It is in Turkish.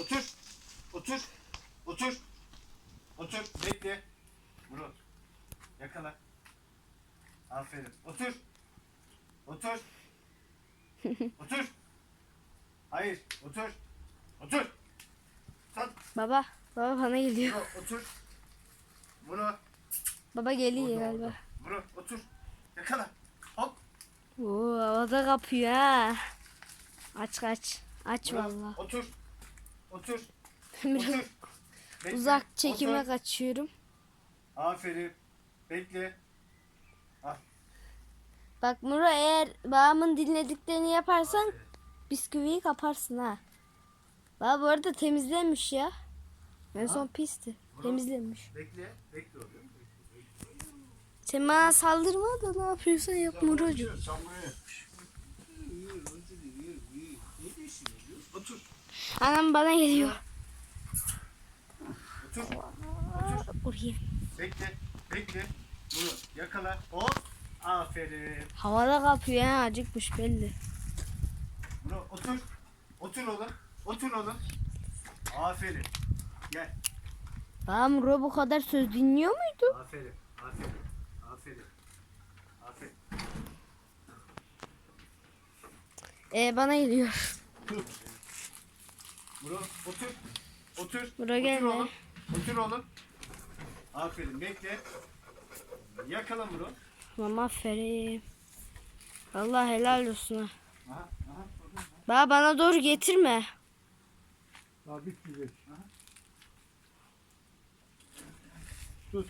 Otur. Otur. Otur. Otur. Bekle. Murat. Yakala. Aferin. Otur. Otur. Otur. Hayır. Otur. Otur. Sat. Baba. Baba bana geliyor. Murat otur. Murat. Baba geliyor Orada, galiba. Murat otur. Yakala. Hop. Oo havada kapıyor ha. Aç kaç. Aç Murat valla. otur. Otur. Biraz Otur. Bekle. uzak çekime Otur. kaçıyorum. Aferin. Bekle. Bak Muro eğer babamın dinlediklerini yaparsan bisküviyi kaparsın ha. Baba bu arada temizlenmiş ya. En son pisti. Temizlenmiş. Bekle. Bekle oğlum. Sen bana saldırma da ne yapıyorsan yap Murocuğum. Sen buraya. Otur. Anam bana geliyor. Otur. Oraya. Bekle. Bekle. Bunu yakala. Hop. Aferin. Havada kapıyor ha acıkmış belli. Bunu otur. Otur oğlum. Otur oğlum. Aferin. Gel. Baba Muro bu kadar söz dinliyor muydu? Aferin. Aferin. Aferin. Aferin. Ee, bana geliyor. Bunu otur. Otur. Muro otur gelme. oğlum. Otur oğlum. Aferin. Bekle. Yakala Muro. Tamam aferin. Allah helal olsun ha. Aha. Aha. Baba bana doğru getirme. Daha bitmeyecek. Tut.